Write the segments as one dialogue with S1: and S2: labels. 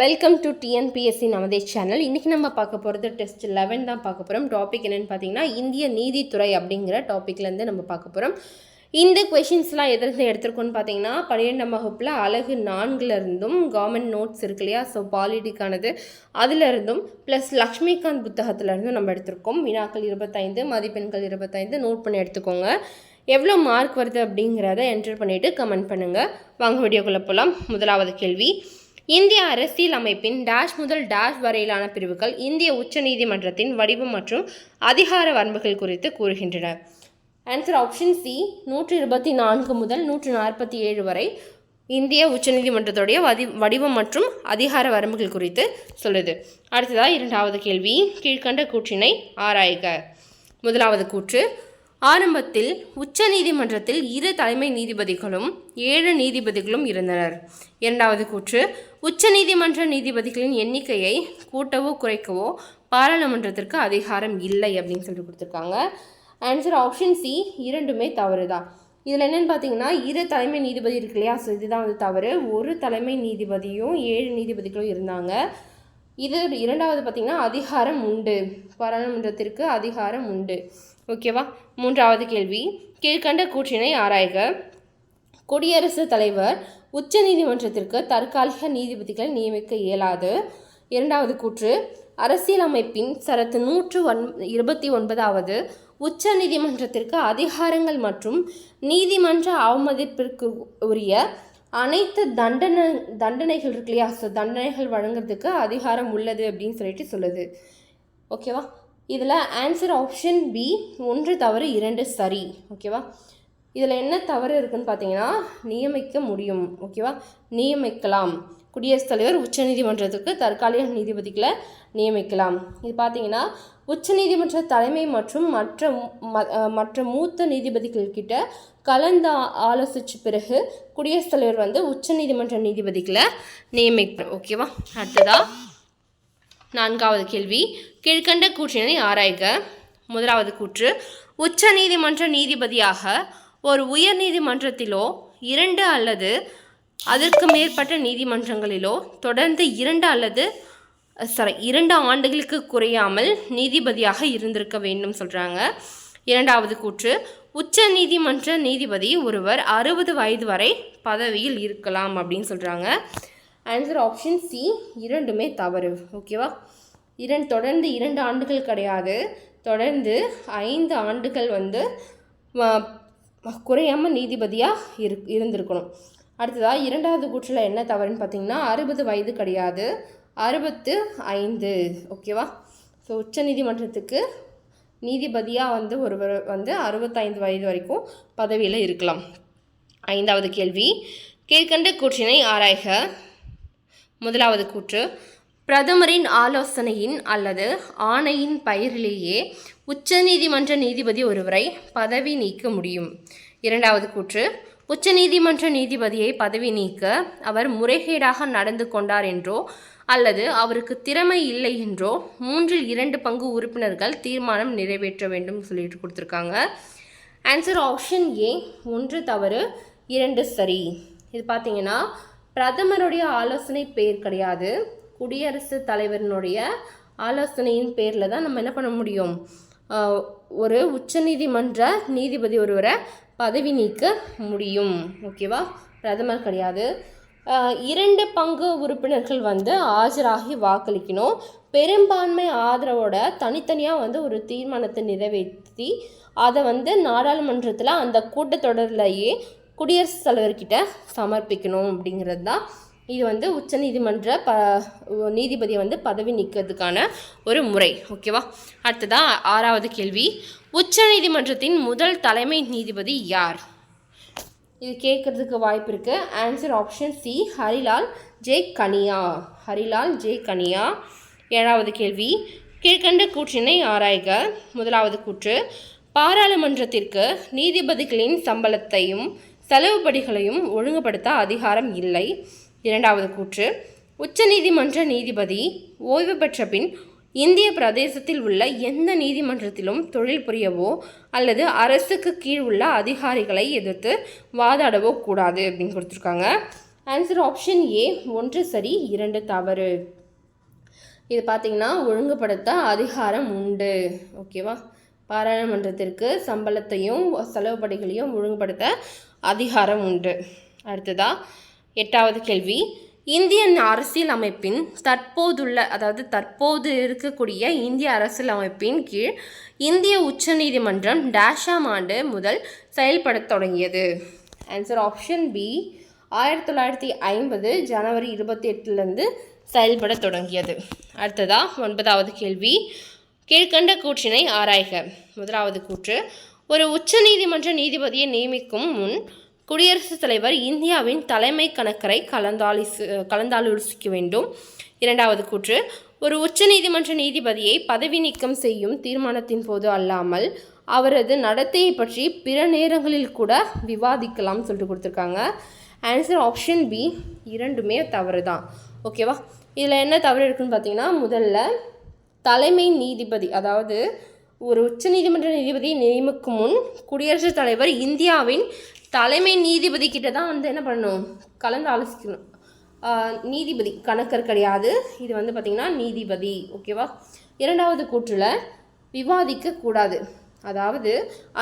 S1: Welcome to T N P S C Namathe channel இன்றைக்கி நம்ம பார்க்க போகிறது டெஸ்ட் லெவன் தான் பார்க்க போகிறோம் டாபிக் என்னென்னு பார்த்தீங்கன்னா இந்திய நீதித்துறை அப்படிங்கிற டாப்பிக்லேருந்து நம்ம பார்க்க போகிறோம் இந்த கொஷின்ஸ்லாம் எதிர்த்து எடுத்திருக்கோன்னு பார்த்தீங்கன்னா பன்னிரெண்டாம் வகுப்பில் அழகு நான்குலேருந்தும் கவர்மெண்ட் நோட்ஸ் இருக்கு இல்லையா? ஸோ பாலிடிக்கானது. அதிலிருந்தும் ப்ளஸ் லக்ஷ்மிகாந்த் புத்தகத்துலேருந்தும் நம்ம எடுத்திருக்கோம். வினாக்கள் இருபத்தைந்து மதிப்பெண்கள் இருபத்தைந்து நோட் பண்ணி எடுத்துக்கோங்க. எவ்வளோ மார்க் வருது அப்படிங்கிறத என்டர் பண்ணிவிட்டு கமெண்ட் பண்ணுங்கள் வாங்க வீடியோக்குள்ளே போகலாம் முதலாவது கேள்வி. இந்திய அரசியல் அமைப்பின் டேஷ் முதல் டாஷ் வரையிலான பிரிவுகள் இந்திய உச்சநீதிமன்றத்தின் வடிவம் மற்றும் அதிகார வரம்புகள் குறித்து கூறுகின்றன. ஆன்சர் ஆப்ஷன் சி நூற்றி இருபத்தி நான்கு முதல் நூற்று நாற்பத்தி ஏழு வரை இந்திய உச்சநீதிமன்றத்துடைய வதி வடிவம் மற்றும் அதிகார வரம்புகள் குறித்து சொல்லுது. அடுத்ததாக இரண்டாவது கேள்வி கீழ்கண்ட கூற்றினை ஆராய்க. முதலாவது கூற்று ஆரம்பத்தில் உச்சநீதிமன்றத்தில் இரு தலைமை நீதிபதிகளும் ஏழு நீதிபதிகளும் இருந்தனர். இரண்டாவது கூற்று உச்சநீதிமன்ற நீதிபதிகளின் எண்ணிக்கையை கூட்டவோ குறைக்கவோ பாராளுமன்றத்திற்கு அதிகாரம் இல்லை அப்படின்னு சொல்லி கொடுத்துருக்காங்க. ஆன்சர் ஆப்ஷன் சி இரண்டுமே தவறு தான் இதில் என்னென்னு பார்த்தீங்கன்னா இரு தலைமை நீதிபதி இருக்கு இல்லையா? ஸோ இதுதான் வந்து தவறு. ஒரு தலைமை நீதிபதியும் ஏழு நீதிபதிகளும் இருந்தாங்க. இது இரண்டாவது பார்த்திங்கன்னா அதிகாரம் உண்டு. பாராளுமன்றத்திற்கு அதிகாரம் உண்டு. ஓகேவா? மூன்றாவது கேள்வி. கீழ்கண்ட கூற்றினை ஆராய்க. குடியரசுத் தலைவர் உச்ச நீதிமன்றத்திற்கு தற்காலிக நீதிபதிகளை நியமிக்க இயலாது. இரண்டாவது கூற்று. அரசியலமைப்பின் சரத்து நூற்று ஒன் இருபத்தி ஒன்பதாவது உச்ச நீதிமன்றத்திற்கு அதிகாரங்கள் மற்றும் நீதிமன்ற அவமதிப்பிற்கு உரிய அனைத்து தண்டனை தண்டனைகள் இருக்கு இல்லையா? ஸோ தண்டனைகள் வழங்குறதுக்கு அதிகாரம் உள்ளது அப்படின்னு சொல்லிட்டு சொல்லுது. ஓகேவா? இதில் ஆன்சர் ஆப்ஷன் பி ஒன்று தவறு இரண்டு சரி. ஓகேவா இதில் என்ன தவறு இருக்குன்னு பார்த்தீங்கன்னா நியமிக்க முடியும். ஓகேவா நியமிக்கலாம். குடியரசுத் தலைவர் உச்சநீதிமன்றத்துக்கு தற்காலிக நீதிபதிகளை நியமிக்கலாம். இது பார்த்தீங்கன்னா உச்சநீதிமன்ற தலைமை மற்றும் மற்ற ம- மற்ற மூத்த நீதிபதிகள் கிட்ட கலந்து ஆலோசித்த பிறகு குடியரசுத் தலைவர் வந்து உச்சநீதிமன்ற நீதிபதிகளை நியமிப்பார் ஓகேவா அடுத்ததா? நான்காவது கேள்வி. கீழ்கண்ட கூற்றினை ஆராய்க. முதலாவது கூற்று. உச்ச நீதிமன்ற நீதிபதியாக ஒரு உயர் நீதிமன்றத்திலோ இரண்டு அல்லது அதற்கு மேற்பட்ட நீதிமன்றங்களிலோ தொடர்ந்து இரண்டு அல்லது சாரி இரண்டு ஆண்டுகளுக்கு குறையாமல் நீதிபதியாக இருந்திருக்க வேண்டும் சொல்கிறாங்க இரண்டாவது கூற்று. உச்ச நீதிமன்ற நீதிபதி ஒருவர் அறுபது வயது வரை பதவியில் இருக்கலாம் அப்படின்னு சொல்கிறாங்க ஆன்சர் ஆப்ஷன் சி இரண்டுமே தவறு ஓகேவா இரண்டு தொடர்ந்து இரண்டு ஆண்டுகள் கிடையாது. தொடர்ந்து ஐந்து ஆண்டுகள் வந்து குறையாமல் குறையாம நீதிபதியாக இரு இருந்திருக்கணும். அடுத்ததாக இரண்டாவது கூற்றில் என்ன தவறுன்னு பார்த்தீங்கன்னா அறுபது வயது கிடையாது. அறுபத்து ஐந்து ஓகேவா ஸோ உச்ச நீதிமன்றத்துக்கு நீதிபதியாக வந்து ஒருவர் வந்து அறுபத்தைந்து வயது வரைக்கும் பதவியில் இருக்கலாம். ஐந்தாவது கேள்வி கீழ்கண்ட கூற்றினை ஆராய்க. முதலாவது கூற்று. பிரதமரின் ஆலோசனையின் அல்லது ஆணையின் பயிரிலேயே உச்சநீதிமன்ற நீதிபதி ஒருவரை பதவி நீக்க முடியும். இரண்டாவது கூற்று. உச்சநீதிமன்ற நீதிபதியை பதவி நீக்க அவர் முறைகேடாக நடந்து கொண்டார் என்றோ அல்லது அவருக்கு திறமை இல்லை என்றோ மூன்றில் இரண்டு பங்கு உறுப்பினர்கள் தீர்மானம் நிறைவேற்ற வேண்டும் சொல்லிட்டு கொடுத்துருக்காங்க. ஆன்சர் ஆப்ஷன் ஏ ஒன்று தவறு இரண்டு சரி. இது பார்த்தீங்கன்னா பிரதமருடைய ஆலோசனை பேர் கிடையாது. குடியரசுத் தலைவரினுடைய ஆலோசனையின் பேரில் தான் நம்ம என்ன பண்ண முடியும்? ஒரு உச்சநீதிமன்ற நீதிபதி ஒருவரை பதவி நீக்க முடியும். ஓகேவா? பிரதமர் கிடையாது. இரண்டு பங்கு உறுப்பினர்கள் வந்து ஆஜராகி வாக்களிக்கணும். பெரும்பான்மை ஆதரவோட தனித்தனியாக வந்து ஒரு தீர்மானத்தை நிறைவேற்றி அதை வந்து நாடாளுமன்றத்தில் அந்த கூட்டத்தொடரிலேயே குடியரசுத் தலைவர்கிட்ட சமர்ப்பிக்கணும் அப்படிங்கிறது தான். இது வந்து உச்சநீதிமன்ற ப நீதிபதியை வந்து பதவி நீக்கிறதுக்கான ஒரு முறை. ஓகேவா அடுத்ததாக ஆறாவது கேள்வி. உச்சநீதிமன்றத்தின் முதல் தலைமை நீதிபதி யார்? இது கேட்கறதுக்கு வாய்ப்பு இருக்குது answer option C Harilal J Kania. Harilal J Kania. ஏழாவது கேள்வி. கீழ்கண்ட கூற்றினை ஆராய்க. முதலாவது கூற்று. பாராளுமன்றத்திற்கு நீதிபதிகளின் சம்பளத்தையும் செலவுபடிகளையும் ஒழுங்குபடுத்த அதிகாரம் இல்லை. இரண்டாவது கூற்று. உச்சநீதிமன்ற நீதிபதி ஓய்வு பெற்ற பின் இந்திய பிரதேசத்தில் உள்ள எந்த நீதிமன்றத்திலும் தொழில் புரியவோ அல்லது அரசுக்கு கீழ் உள்ள அதிகாரிகளை எதிர்த்து வாதாடவோ கூடாது அப்படின்னு கொடுத்துருக்காங்க. ஆன்சர் ஆப்ஷன் ஏ ஒன்று சரி இரண்டு தவறு. இது பார்த்திங்கன்னா ஒழுங்குபடுத்த அதிகாரம் உண்டு. ஓகேவா பாராளுமன்றத்திற்கு சம்பளத்தையும் செலவுப்படிகளையும் ஒழுங்குபடுத்த அதிகாரம் உண்டு அடுத்ததா எட்டாவது கேள்வி. இந்திய அரசியல் அமைப்பின் தற்போதுள்ள அதாவது தற்போது இருக்கக்கூடிய இந்திய அரசியல் அமைப்பின் கீழ் இந்திய உச்சநீதிமன்றம் டேஷாம் ஆண்டு முதல் செயல்படத் தொடங்கியது. ஆன்சர் ஆப்ஷன் பி ஆயிரத்தி தொள்ளாயிரத்தி ஐம்பது ஜனவரி இருபத்தி எட்டுலேருந்து செயல்பட தொடங்கியது. அடுத்ததா ஒன்பதாவது கேள்வி. கீழ்கண்ட கூற்றினை ஆராய்க. முதலாவது கூற்று ஒரு உச்சநீதிமன்ற நீதிபதியை நியமிக்கும் முன் குடியரசுத் தலைவர் இந்தியாவின் தலைமை கணக்கரை கலந்தாலிசு கலந்தாலோசிக்க வேண்டும். இரண்டாவது கூற்று ஒரு உச்சநீதிமன்ற நீதிபதியை பதவி நீக்கம் செய்யும் தீர்மானத்தின் போது அல்லாமல் அவரது நடத்தையை பற்றி பிற நேரங்களில் கூட விவாதிக்கலாம் சொல்லிட்டு கொடுத்துருக்காங்க. ஆன்சர் ஆப்ஷன் பி இரண்டுமே தவறு தான் ஓகேவா இதில் என்ன தவறு இருக்குன்னு பார்த்தீங்கன்னா முதல்ல தலைமை நீதிபதி அதாவது ஒரு உச்சநீதிமன்ற நீதிபதியை நியமிக்கும் முன் குடியரசுத் தலைவர் இந்தியாவின் தலைமை நீதிபதி கிட்ட தான் வந்து என்ன பண்ணணும்? கலந்து ஆலோசிக்கணும். நீதிபதி கணக்கர் கிடையாது. இது வந்து பார்த்திங்கன்னா நீதிபதி ஓகேவா? இரண்டாவது கூற்றில் விவாதிக்க கூடாது. அதாவது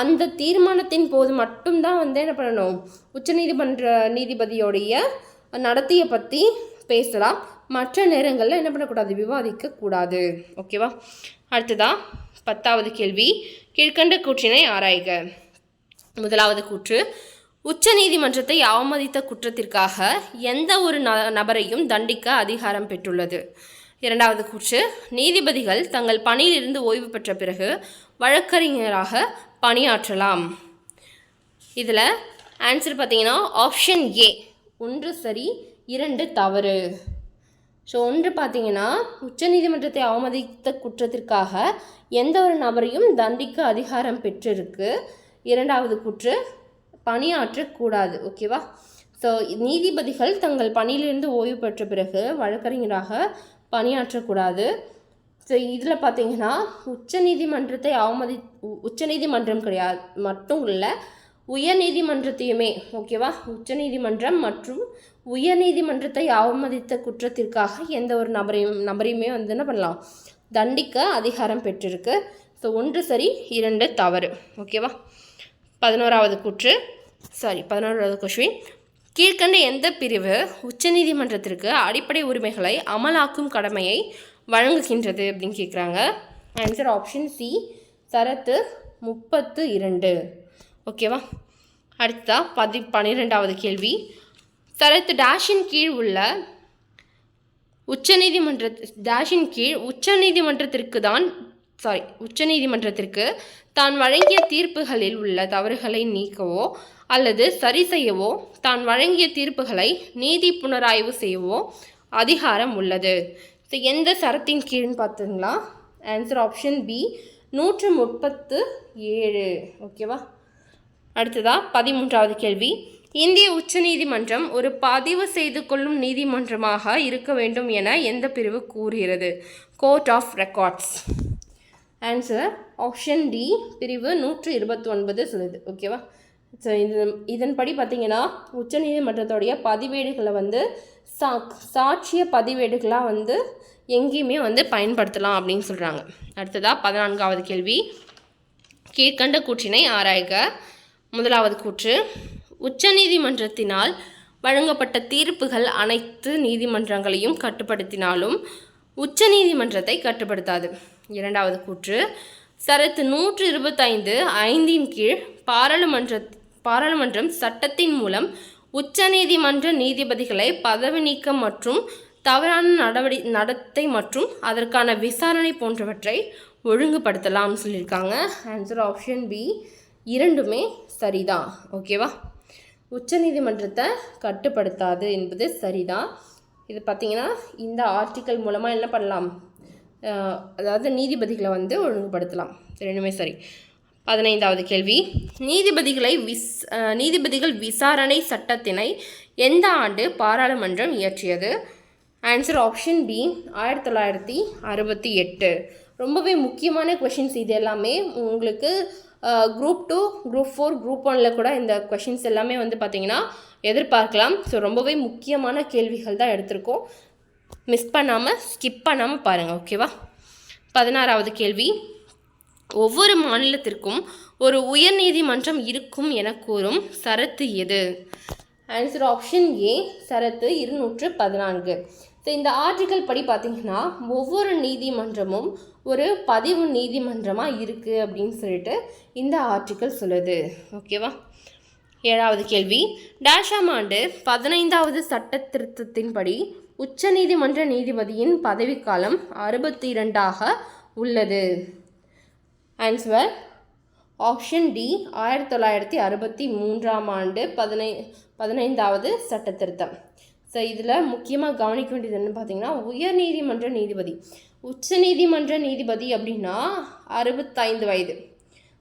S1: அந்த தீர்மானத்தின் போது மட்டும்தான் வந்து என்ன பண்ணணும்? உச்சநீதிமன்ற நீதிபதியோடைய நடத்தையை பற்றி பேசலாம். மற்ற நேரங்களில் என்ன பண்ணக்கூடாது? விவாதிக்க கூடாது. ஓகேவா? அடுத்ததா பத்தாவது கேள்வி. கீழ்கண்ட கூற்றினை ஆராய்க. முதலாவது கூற்று உச்ச நீதிமன்றத்தை அவமதித்த குற்றத்திற்காக எந்த ஒரு ந நபரையும் தண்டிக்க அதிகாரம் பெற்றுள்ளது. இரண்டாவது கூற்று நீதிபதிகள் தங்கள் பணியிலிருந்து ஓய்வு பெற்ற பிறகு வழக்கறிஞராக பணியாற்றலாம். இதில் ஆன்சர் பார்த்தீங்கன்னா ஆப்ஷன் ஏ ஒன்று சரி இரண்டு தவறு. ஸோ ஒன்று பார்த்தீங்கன்னா உச்சநீதிமன்றத்தை அவமதித்த குற்றத்திற்காக எந்த ஒரு நபரையும் தண்டிக்க அதிகாரம் பெற்றிருக்கு. இரண்டாவது கூற்று பணியாற்றக்கூடாது ஓகேவா ஸோ நீதிபதிகள் தங்கள் பணியிலிருந்து ஓய்வு பெற்ற பிறகு வழக்கறிஞராக பணியாற்றக்கூடாது. ஸோ இதில் பார்த்தீங்கன்னா உச்சநீதிமன்றத்தை அவமதி உ- உச்சநீதிமன்றம் கிடையாது மட்டும் இல்லை உயர்நீதிமன்றத்தையுமே ஓகேவா? உச்சநீதிமன்றம் மற்றும் உயர்நீதிமன்றத்தை அவமதித்த குற்றத்திற்காக எந்த ஒரு நபரையும் நபரையுமே வந்து என்ன பண்ணலாம்? தண்டிக்க அதிகாரம் பெற்றிருக்கு. ஸோ ஒன்று சரி இரண்டு தவறு. ஓகேவா? பதினோராவது கூற்று. சாரி பதினோராவது கொஸ்டின் கீழ்க்கண்ட எந்த பிரிவு உச்சநீதிமன்றத்திற்கு அடிப்படை உரிமைகளை அமலாக்கும் கடமையை வழங்குகின்றது அப்படின்னு கேட்குறாங்க ஆன்சர் ஆப்ஷன் சி சரத்து முப்பத்து இரண்டு. ஓகேவா? அடுத்ததா பதி பன்னிரெண்டாவது கேள்வி. தரத்து டேஷின் கீழ் உள்ள உச்சநீதிமன்ற டேஷின் கீழ் உச்சநீதிமன்றத்திற்கு தான் சாரி உச்சநீதிமன்றத்திற்கு தான் வழங்கிய தீர்ப்புகளில் உள்ள தவறுகளை நீக்கவோ அல்லது சரி செய்யவோ தான் வழங்கிய தீர்ப்புகளை நீதி புனராய்வு செய்யவோ அதிகாரம் உள்ளது. ஸோ எந்த சரத்தின் கீழ்னு பார்த்தீங்களா? ஆன்சர் ஆப்ஷன் பி நூற்று முப்பத்து ஏழு. ஓகேவா? அடுத்ததா பதிமூன்றாவது கேள்வி. இந்திய உச்சநீதிமன்றம் ஒரு பதிவு செய்து கொள்ளும் நீதிமன்றமாக இருக்க வேண்டும் என எந்த பிரிவு கூறுகிறது? Court of records answer option D பிரிவு நூற்று இருபத்தி ஒன்பது சொல்லுது ஓகேவா ஸோ இது இதன்படி பார்த்தீங்கன்னா உச்சநீதிமன்றத்துடைய பதிவேடுகளை வந்து சா சாட்சிய பதிவேடுகளாக வந்து எங்கேயுமே வந்து பயன்படுத்தலாம் அப்படின்னு சொல்கிறாங்க அடுத்ததாக பதினான்காவது கேள்வி. கீழ்கண்ட கூற்றினை ஆராய்க. முதலாவது கூற்று. உச்சநீதிமன்றத்தினால் வழங்கப்பட்ட தீர்ப்புகள் அனைத்து நீதிமன்றங்களையும் கட்டுப்படுத்தினாலும் உச்சநீதிமன்றத்தை கட்டுப்படுத்தாது. இரண்டாவது கூற்று. சரத்து நூற்று இருபத்தைந்து ஐந்தின் கீழ் பாராளுமன்ற பாராளுமன்றம் சட்டத்தின் மூலம் உச்சநீதிமன்ற நீதிபதிகளை பதவி நீக்கம் மற்றும் தவறான நடவடி நடத்தை மற்றும் அதற்கான விசாரணை போன்றவற்றை ஒழுங்குபடுத்தலாம்னு சொல்லியிருக்காங்க. ஆன்சர் ஆப்ஷன் பி இரண்டுமே சரிதான் ஓகேவா? உச்சநீதிமன்றத்தை கட்டுப்படுத்தாது என்பது சரிதான் இது பார்த்திங்கன்னா இந்த ஆர்டிக்கல் மூலமாக என்ன பண்ணலாம்? அதாவது நீதிபதிகளை வந்து ஒழுங்குபடுத்தலாம். ரெண்டுமே சரி. பதினைந்தாவது கேள்வி. நீதிபதிகளை விஸ் நீதிபதிகள் விசாரணை சட்டத்தினை எந்த ஆண்டு பாராளுமன்றம் இயற்றியது? ஆன்சர் ஆப்ஷன் பி ஆயிரத்தி தொள்ளாயிரத்தி அறுபத்தி எட்டு. ரொம்பவே முக்கியமான கொஷின்ஸ் இது எல்லாமே. உங்களுக்கு group two group four group ஒனில் கூட இந்த கொஷின்ஸ் எல்லாமே வந்து பார்த்திங்கன்னா எதிர்பார்க்கலாம். ஸோ ரொம்பவே முக்கியமான கேள்விகள் தான் எடுத்திருக்கோம். மிஸ் பண்ணாமல் ஸ்கிப் பண்ணாமல் பாருங்கள் ஓகேவா பதினாறாவது கேள்வி. ஒவ்வொரு மாநிலத்திற்கும் ஒரு உயர்நீதிமன்றம் இருக்கும் என கூறும் சரத்து எது? ஆன்சர் ஆப்ஷன் ஏ சரத்து இருநூற்று பதினான்கு. ஸோ இந்த ஆர்டிக்கல் படி பார்த்திங்கன்னா ஒவ்வொரு நீதிமன்றமும் ஒரு பதிவு நீதிமன்றமாக இருக்குது அப்படின்னு சொல்லிட்டு இந்த ஆர்டிக்கல் சொல்லுது. ஓகேவா ஏழாவது கேள்வி. டேஷாம் ஆண்டு பதினைந்தாவது சட்ட திருத்தத்தின்படி உச்சநீதிமன்ற நீதிபதியின் பதவிக்காலம் அறுபத்தி இரண்டாக உள்ளது. ஆன்சர் ஆப்ஷன் டி ஆயிரத்தி தொள்ளாயிரத்தி அறுபத்தி மூன்றாம் ஆண்டு பதினை பதினைந்தாவது சட்ட திருத்தம். ஸோ இதில் முக்கியமாக கவனிக்க வேண்டியது என்ன பார்த்தீங்கன்னா உயர்நீதிமன்ற நீதிபதி. உச்ச நீதிமன்ற நீதிபதி அப்படின்னா அறுபத்தைந்து வயது.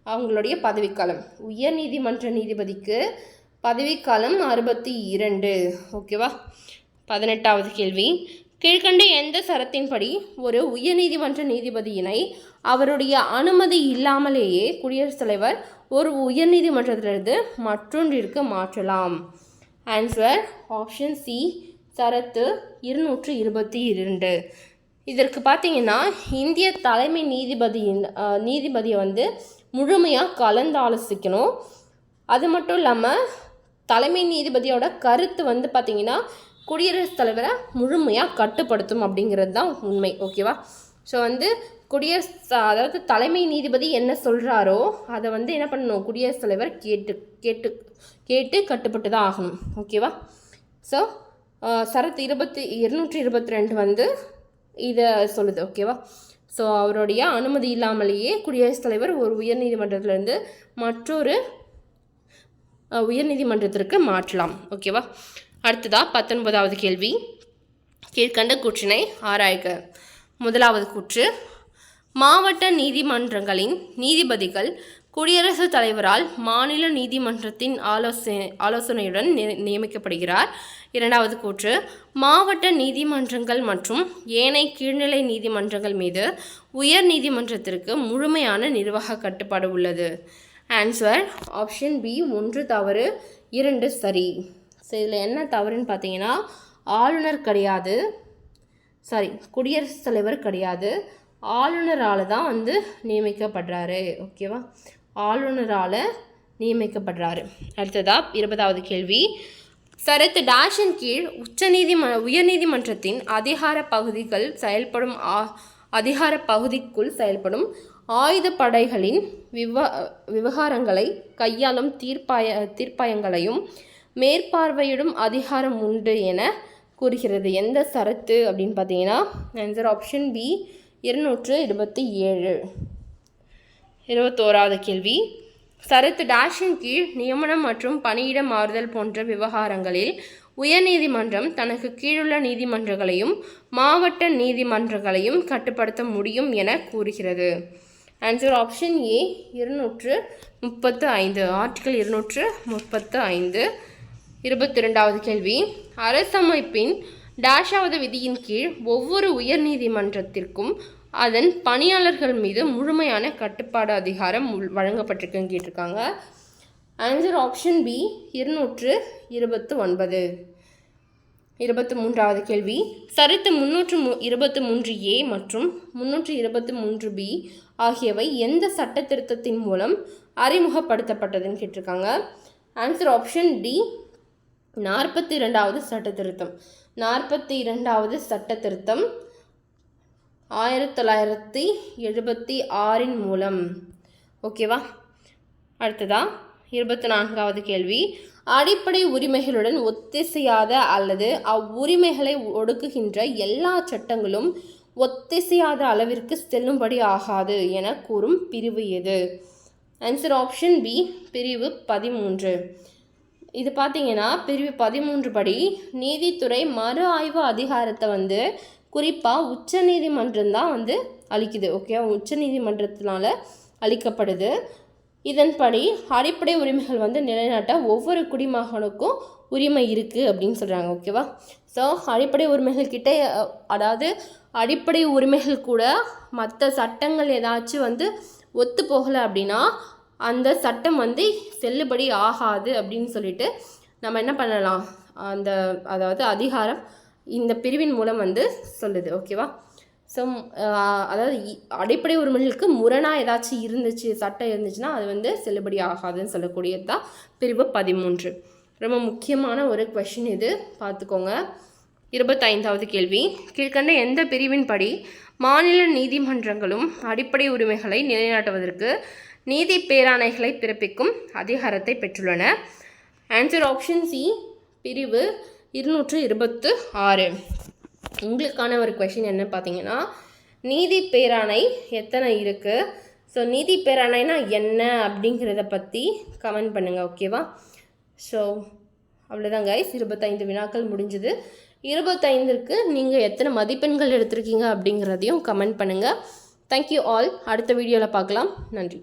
S1: அவங்களுடைய பதவிக்காலம். உயர் நீதிமன்ற நீதிபதிக்கு பதவிக்காலம் அறுபத்தி இரண்டு. ஓகேவா பதினெட்டாவது கேள்வி. கீழ்கண்ட எந்த சரத்தின்படி ஒரு உயர்நீதிமன்ற நீதிபதியினை அவருடைய அனுமதி இல்லாமலேயே குடியரசுத் தலைவர் ஒரு உயர்நீதிமன்றத்திலிருந்து மற்றொன்றிற்கு மாற்றலாம்? ஆன்சர் ஆப்ஷன் சி சரத்து இருநூற்று இருபத்தி இரண்டு. இதற்கு பார்த்தீங்கன்னா இந்திய தலைமை நீதிபதியின் நீதிபதியை வந்து முழுமையாக கலந்து ஆலோசிக்கணும். அது மட்டும் இல்லாமல் தலைமை நீதிபதியோட கருத்து வந்து பார்த்திங்கன்னா குடியரசுத் தலைவரை முழுமையாக கட்டுப்படுத்தும் அப்படிங்கிறது தான் உண்மை ஓகேவா ஸோ வந்து குடியரசு அதாவது தலைமை நீதிபதி என்ன சொல்கிறாரோ அதை வந்து என்ன பண்ணணும்? குடியரசுத் தலைவர் கேட்டு கேட்டு கேட்டு கட்டுப்பட்டு தான் ஆகணும் ஓகேவா ஸோ சரத் இருபத்தி இருநூற்றி இருபத்தி ரெண்டு வந்து இதை சொல்லுது. ஓகேவா ஸோ அவருடைய அனுமதி இல்லாமலேயே குடியரசுத் தலைவர் ஒரு உயர்நீதிமன்றத்திலேருந்து மற்றொரு உயர்நீதிமன்றத்திற்கு மாற்றலாம். ஓகேவா அடுத்ததாக பத்தொன்பதாவது கேள்வி. கீழ்கண்ட கூற்றினை ஆராய்க. முதலாவது கூற்று மாவட்ட நீதிமன்றங்களின் நீதிபதிகள் குடியரசுத் தலைவரால் மாநில நீதிமன்றத்தின் ஆலோசனை ஆலோசனையுடன் நியமிக்கப்படுகிறார். இரண்டாவது கூற்று மாவட்ட நீதிமன்றங்கள் மற்றும் ஏனைய கீழ்நிலை நீதிமன்றங்கள் மீது உயர் நீதிமன்றத்திற்கு முழுமையான நிர்வாக கட்டுப்பாடு உள்ளது. ஆன்சர் ஆப்ஷன் பி ஒன்று தவறு இரண்டு சரி. ஸோ இதில் என்ன தவறுன்னு பார்த்தீங்கன்னா ஆளுநர் கிடையாது. சாரி குடியரசுத் தலைவர் கிடையாது. ஆளுநரால் தான் வந்து நியமிக்கப்படுறாரு. ஓகேவா ஆளுநரால் நியமிக்கப்படுறாரு. அடுத்ததாக இருபதாவது கேள்வி. சரத்து டேஷின் கீழ் உச்சநீதிம உயர்நீதிமன்றத்தின் அதிகார பகுதிகள் செயல்படும் ஆ- அதிகார பகுதிக்குள் செயல்படும் ஆயுதப்படைகளின் விவ விவகாரங்களை கையாளும் தீர்ப்பாய தீர்ப்பாயங்களையும் மேற்பார்வையிடும் அதிகாரம் உண்டு என கூறுகிறது. எந்த சரத்து அப்படின்னு பார்த்தீங்கன்னா ஆன்சர் ஆப்ஷன் பி இருநூற்று இருபத்தி ஏழு. இருபத்தோராவது கேள்வி. சரத்து டாஷின் கீழ் நியமனம் மற்றும் பணியிட மாறுதல் போன்ற விவகாரங்களில் உயர்நீதிமன்றம் தனக்கு கீழுள்ள நீதிமன்றங்களையும் மாவட்ட நீதிமன்றங்களையும் கட்டுப்படுத்த முடியும் என கூறுகிறது. ஆன்சர் ஆப்ஷன் ஏ இருநூற்று முப்பத்து ஐந்து. ஆர்டிகல் இருநூற்று முப்பத்து ஐந்து. இருபத்தி ரெண்டாவது கேள்வி. அரசமைப்பின் டாஷாவது விதியின் கீழ் ஒவ்வொரு உயர்நீதிமன்றத்திற்கும் அதன் பணியாளர்கள் மீது முழுமையான கட்டுப்பாடு அதிகாரம் வழங்கப்பட்டிருக்குன்னு கேட்டிருக்காங்க. ஆன்சர் ஆப்ஷன் பி இருநூற்று இருபத்து ஒன்பது இருபத்தி மூன்றாவது கேள்வி. சரித்து முன்னூற்று மு இருபத்து மூன்று ஏ மற்றும் முன்னூற்று இருபத்து மூன்று பி ஆகியவை எந்த சட்ட திருத்தத்தின் மூலம் அறிமுகப்படுத்தப்பட்டதுன்னு கேட்டிருக்காங்க. ஆன்சர் ஆப்ஷன் டி நாற்பத்தி ரெண்டாவது சட்ட திருத்தம் நாற்பத்தி இரண்டாவது சட்ட திருத்தம் ஆயிரத்தி தொள்ளாயிரத்தி எழுபத்தி ஆறின் மூலம். ஓகேவா? அடுத்ததா? இருபத்தி நான்காவது கேள்வி. அடிப்படை உரிமைகளுடன் ஒத்திசையாத அல்லது அவ்வுரிமைகளை ஒடுக்குகின்ற எல்லா சட்டங்களும் ஒத்திசையாத அளவிற்கு செல்லும்படி ஆகாது என கூறும் பிரிவு எது? ஆன்சர் ஆப்ஷன் பி பிரிவு பதிமூன்று. இது பார்த்திங்கன்னா பிரிவு பதிமூன்று படி நீதித்துறை மறு ஆய்வு அதிகாரத்தை வந்து குறிப்பாக உச்ச நீதிமன்றம் தான் வந்து அளிக்குது ஓகே உச்ச நீதிமன்றத்தினால அளிக்கப்படுது. இதன்படி அடிப்படை உரிமைகள் வந்து நிலைநாட்ட ஒவ்வொரு குடிமகனுக்கும் உரிமை இருக்குது அப்படின்னு சொல்கிறாங்க ஓகேவா ஸோ அடிப்படை உரிமைகள் கிட்டே அதாவது அடிப்படை உரிமைகள் கூட மற்ற சட்டங்கள் ஏதாச்சும் வந்து ஒத்து போகலை அப்படின்னா அந்த சட்டம் வந்து செல்லுபடி ஆகாது அப்படின்னு சொல்லிட்டு நம்ம என்ன பண்ணலாம்? அந்த அதாவது அதிகாரம் இந்த பிரிவின் மூலம் வந்து சொல்லுது. ஓகேவா ஸோ அதாவது அடிப்படை உரிமைகளுக்கு முரணாக ஏதாச்சும் இருந்துச்சு சட்டம் இருந்துச்சுன்னா அது வந்து செல்லுபடி ஆகாதுன்னு சொல்லக்கூடியது தான் பிரிவு பதிமூன்று. ரொம்ப முக்கியமான ஒரு கொஷின் இது. பார்த்துக்கோங்க. இருபத்தைந்தாவது கேள்வி. கீழ்கண்ட எந்த பிரிவின்படி மாநில நீதிமன்றங்களும் அடிப்படை உரிமைகளை நிலைநாட்டுவதற்கு நீதி பேராணைகளை பிறப்பிக்கும் அதிகாரத்தை பெற்றுள்ளன. ஆன்சர் ஆப்ஷன் சி பிரிவு இருநூற்று இருபத்து ஆறு. உங்களுக்கான ஒரு கொஷின் என்ன பார்த்தீங்கன்னா நீதி பேராணை எத்தனை இருக்குது ஸோ நீதி பேராணைனா என்ன அப்படிங்கிறத பற்றி கமெண்ட் பண்ணுங்கள் ஓகேவா ஸோ அவ்வளோதான் கைஸ் இருபத்தைந்து வினாக்கள் முடிஞ்சுது. இருபத்தைந்திற்கு நீங்கள் எத்தனை மதிப்பெண்கள் எடுத்திருக்கீங்க அப்படிங்கிறதையும் கமெண்ட் பண்ணுங்கள் தேங்க்யூ ஆல் அடுத்த வீடியோவில் பார்க்கலாம். நன்றி.